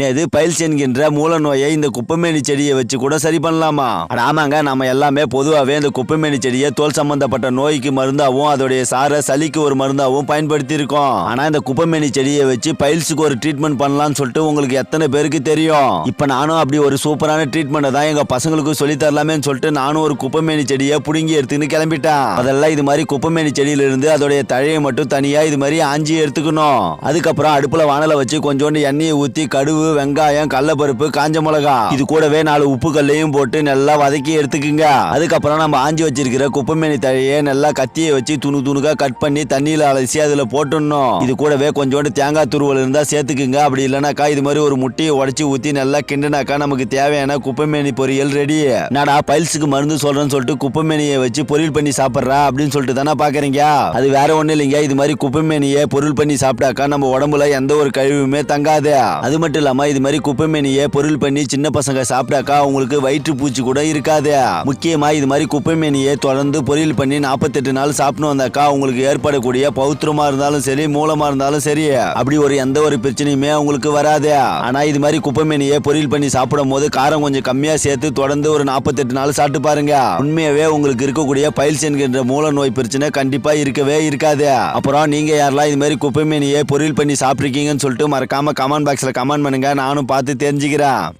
இது பயில்ஸ் என்கின்ற மூல நோயை இந்த குப்பைமேனி செடியை வச்சு கூட சரி பண்ணலாமா? ஆமாங்க நம்ம எல்லாமே பொதுவாகவே இந்த குப்பைமேனி செடியை தோல் சம்பந்தப்பட்ட நோய்க்கு மருந்தாகவும் அதோடைய சாரை சளிக்கு ஒரு மருந்தாகவும் பயன்படுத்தி இருக்கோம் ஆனா இந்த குப்பைமேனி செடியை வச்சு பைல்ஸுக்கு ஒரு ட்ரீட்மெண்ட் பண்ணலாம்னு சொல்லிட்டு உங்களுக்கு எத்தனை பேருக்கு தெரியும்? இப்ப நானும் அப்படி ஒரு சூப்பரான ட்ரீட்மெண்ட்டை தான் எங்க பசங்களுக்கு சொல்லி தரலாமேன்னு சொல்லிட்டு நானும் ஒரு குப்பைமேனி செடியை புடுங்கி எடுத்துன்னு கிளம்பிட்டேன். அதெல்லாம் இது மாதிரி குப்பைமேனி செடியில இருந்து அதோடைய தழையை மட்டும் தனியா இது மாதிரி ஆஞ்சி எடுத்துக்கணும். அதுக்கப்புறம் அடுப்புல வானலை வச்சு கொஞ்சோண்டு எண்ணெயை ஊத்தி கடுகு வெங்காயம் கடலப்பருப்பு காஞ்ச மிளகா. இது கூடவே நாலு உப்பு கல்லையும் போட்டு நல்லா வதக்கி எடுத்துக்குங்க. அதுக்கப்புறம் நம்ம ஆஞ்சி வச்சிருக்கிற குப்பைமேனி தழையை நல்லா கத்தியை வச்சு துணு துணுக்கா கட் பண்ணி தண்ணியில் அலசி அதில் போட்டுடணும். இது கூடவே கொஞ்சோண்டு தேங்காய் துருவல் இருந்தால் சேர்த்துக்குங்க. அப்படி இல்லைனாக்கா இது மாதிரி ஒரு முட்டையை உடச்சி ஊற்றி நல்லா கிண்டுனாக்கா நமக்கு தேவையான குப்பைமேனி பொரியல் ரெடி நாடா பைல்ஸுக்கு மருந்து சொல்றேன்னு சொல்லிட்டு குப்பைமேனியை வச்சு பொரியல் பண்ணி சாப்பிட்றா அப்படின்னு சொல்லிட்டு தானே பாக்குறீங்க? அது வேற ஒண்ணும் இல்லைங்க. இது மாதிரி குப்பைமேனியை பொருள் பண்ணி சாப்பிட்டாக்கா நம்ம உடம்புல எந்த ஒரு கழிவுமே தங்காது. அது மட்டும் இல்லாம இது மாதிரி குப்பைமேனியை பொருள் பண்ணி சின்ன பசங்க சாப்பிட்டாக்கா அவங்களுக்கு வயிற்று பூச்சி கூட இருக்காது. முக்கியமா இது மாதிரி குப்பைமேனியை தொடர்ந்து பொரியல் பண்ணி நாற்பத்தெட்டு நாள் சாப்பிட்டு வந்தாக்கா அவங்களுக்கு ஏற்படக்கூடிய பௌத்திரமா இருந்தாலும் சரி மூலமா இருந்தாலும் சரி. அப்படி ஒரு எந்த ஒரு பிரச்சனையுமே அவங்களுக்கு வராது. ஆனா இது மாதிரி குப்பைமேனியை பொரியல் பண்ணி சாப்பிடும் போது காரம் கொஞ்சம் கம்மியா சேர்த்து தொடர்ந்து ஒரு நாற்பத்தெட்டு நாள் சாப்பிட்டு பாருங்க. உண்மையாவே உங்களுக்கு இருக்கக்கூடிய பைல்ஸ் என்கின்ற மூல நோய் பிரச்சனை கண்டிப்பா இருக்கவே இருக்காது. அப்புறம் நீங்க யாரெல்லாம் இது மாதிரி குப்பைமேனியை பொரியல் பண்ணி சாப்பிட்ருக்கீங்கன்னு சொல்லிட்டு மறக்காம கமெண்ட் பாக்ஸ்ல கமெண்ட் பண்ணுங்க. நானும் பார்த்து தெரிஞ்சுக்கிறேன்.